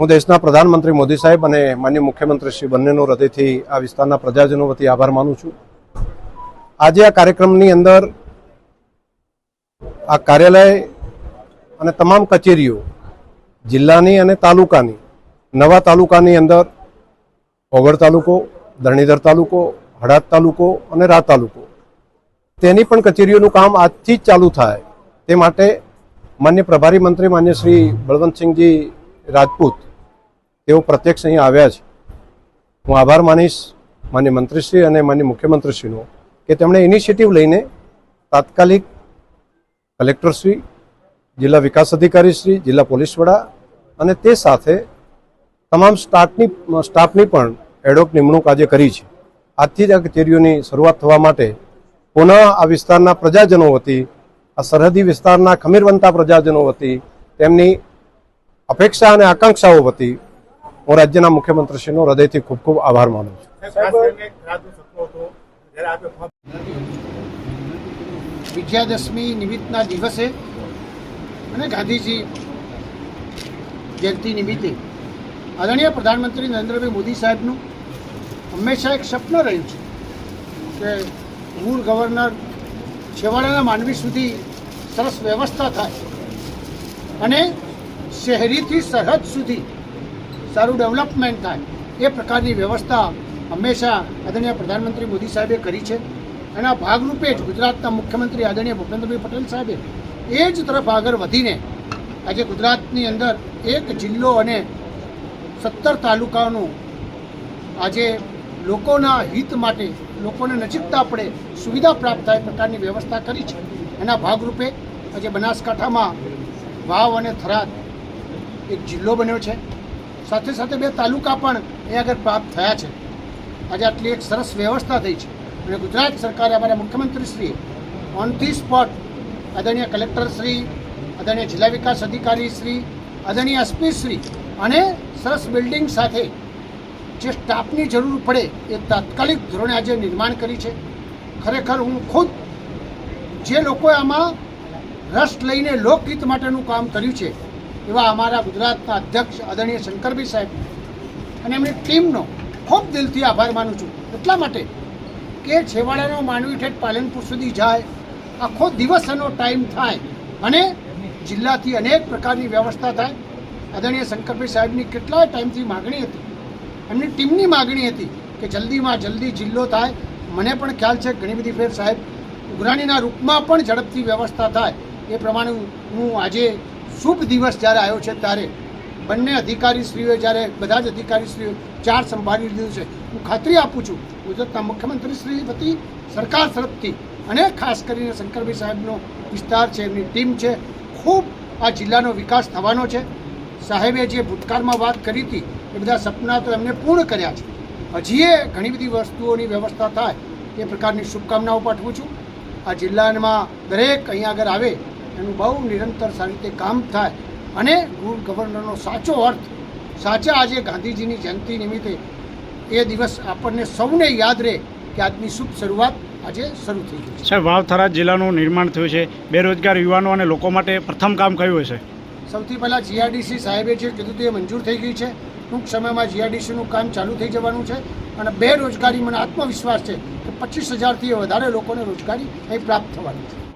હું દેશના પ્રધાનમંત્રી મોદી સાહેબ અને માન્ય મુખ્યમંત્રી શ્રી બંનેનો હૃદયથી આ વિસ્તારના પ્રજાજનો વતી આભાર માનું છું. આજે આ કાર્યક્રમની અંદર આ કાર્યાલય અને તમામ કચેરીઓ, જિલ્લાની અને તાલુકાની, નવા તાલુકાની અંદર ઓગળ તાલુકો, ધરણીધર તાલુકો હડાદ તાલુકો અને રા તાલુકો. તેની પણ કચેરીઓનું કામ આજથી જ ચાલુ થાય. તે માટે માન્ય પ્રભારી મંત્રી માન્ય શ્રી બળવંતસિંહજી રાજપૂત, તેઓ પ્રત્યક્ષ અહીં આવ્યા છે. હું આભાર માનીશ માન્ય મંત્રીશ્રી અને માન્ય મુખ્યમંત્રીશ્રીનો કે તેમણે ઇનિશિયેટિવ લઈને તાત્કાલિક કલેક્ટરશ્રી, જિલ્લા વિકાસ અધિકારીશ્રી, જિલ્લા પોલીસ વડા અને તે સાથે તમામ સ્ટાફની સ્ટાફની પણ એડોક નિમણૂક આજે કરી છે. આજથી જ આ કચેરીઓની શરૂઆત થવા માટે પુનઃ આ વિસ્તારના પ્રજાજનો વતી, આ સરહદી વિસ્તારના ખમીરવંતા પ્રજાજનો વતી તેમની અપેક્ષા અને આકાંક્ષાઓ વતી હું રાજ્યના મુખ્યમંત્રીશ્રીનો હૃદયથી ખૂબ ખૂબ આભાર માનું છું. વિજયાદશમી નિમિત્તના દિવસે અને ગાંધીજી જયંતિ નિમિત્તે આદરણીય પ્રધાનમંત્રી નરેન્દ્રભાઈ મોદી સાહેબનું હંમેશા એક સપનું રહ્યું છે કે મૂળ ગવર્નર છેવાડાના માનવી સુધી સરસ વ્યવસ્થા થાય. અને શહેરીથી સરહદ સુધી સારું ડેવલપમેન્ટ થાય, એ પ્રકારની વ્યવસ્થા હંમેશા આદરણીય પ્રધાનમંત્રી મોદી સાહેબે કરી છે. એના ભાગરૂપે જ ગુજરાતના મુખ્યમંત્રી આદરણીય ભૂપેન્દ્રભાઈ પટેલ સાહેબે એ જ તરફ આગળ વધીને આજે ગુજરાતની અંદર એક જિલ્લો અને સત્તર તાલુકાનું આજે લોકોના હિત માટે, લોકોને નજીકતા પડે સુવિધા પ્રાપ્ત થાય પ્રકારની વ્યવસ્થા કરી છે. એના ભાગરૂપે આજે બનાસકાંઠામાં વાવ અને થરાદ એક જિલ્લો બન્યો છે. સાથે સાથે બે તાલુકા પણ એ આગળ પ્રાપ્ત થયા છે. આજે આટલી એક સરસ વ્યવસ્થા થઈ છે. અને ગુજરાત સરકારે અમારા મુખ્યમંત્રીશ્રીએ ઓન ધી સ્પોટ આદરણીય કલેક્ટરશ્રી, આદરણીય જિલ્લા વિકાસ અધિકારી શ્રી આદરણીય એસપીશ્રી અને સરસ બિલ્ડિંગ સાથે જે સ્ટાફની જરૂર પડે એ તાત્કાલિક ધોરણે આજે નિર્માણ કરી છે. ખરેખર હું ખુદ જે લોકોએ આમાં રસ લઈને લોકહિત માટેનું કામ કર્યું છે એવા અમારા ગુજરાતના અધ્યક્ષ આદરણીય શંકરભાઈ સાહેબ. અને એમની ટીમનો ખૂબ દિલથી આભાર માનું છું. એટલા માટે કે છેવાડાનો માનવી ઠેઠ પાલનપુર સુધી જાય, આખો દિવસ એનો ટાઈમ થાય અને જિલ્લાથી અનેક પ્રકારની વ્યવસ્થા થાય. આદરણીય શંકરભાઈ સાહેબની કેટલાય ટાઈમથી માગણી હતી. એમની ટીમની માગણી હતી કે જલ્દીમાં જલ્દી જિલ્લો થાય. મને પણ ખ્યાલ છે ઘણી બધી ફેર સાહેબ, ઉઘરાણીના રૂપમાં પણ ઝડપથી વ્યવસ્થા થાય. એ પ્રમાણે હું- હું આજે શુભ દિવસ જ્યારે આવ્યો છે, ત્યારે બંને અધિકારીશ્રીઓએ જ્યારે, બધા જ અધિકારીશ્રીઓ ચાર સંભાળી લીધું છે. હું ખાતરી આપું છું, ગુજરાતના મુખ્યમંત્રી શ્રી વતી સરકાર તરફથી અને ખાસ કરીને શંકરભાઈ સાહેબનો વિસ્તાર છે, એમની ટીમ છે, ખૂબ આ જિલ્લાનો વિકાસ થવાનો છે. સાહેબે જે ભૂતકાળમાં વાત કરી હતી, એ બધા સપના તો એમને પૂર્ણ કર્યા છે. હજીએ ઘણી બધી વસ્તુઓની વ્યવસ્થા થાય, એ પ્રકારની શુભકામનાઓ પાઠવું છું. આ જિલ્લામાં દરેક અહીંયા આગળ આવે એનું બહુ નિરંતર સારી રીતે કામ થાય. અને ગુડ ગવર્નરનો સાચો અર્થ સાચા આજે ગાંધીજીની જયંતિ નિમિત્તે એ દિવસ આપણને સૌને યાદ રહે કે આજની શુભ શરૂઆત આજે શરૂ થઈ ગઈ છે. સાહેબ વાવથરા જિલ્લાનું નિર્માણ થયું છે. બેરોજગાર યુવાનો અને લોકો માટે પ્રથમ કામ કયું હશે? સૌથી પહેલાં જીઆરડીસી સાહેબે જે કીધું તે મંજૂર થઈ ગઈ છે. ટૂંક સમયમાં જીઆરડીસીનું કામ ચાલુ થઈ જવાનું છે અને બે રોજગારી મને આત્મવિશ્વાસ છે કે પચીસ હજારથી વધારે લોકોને રોજગારી અહીં પ્રાપ્ત થવાની છે.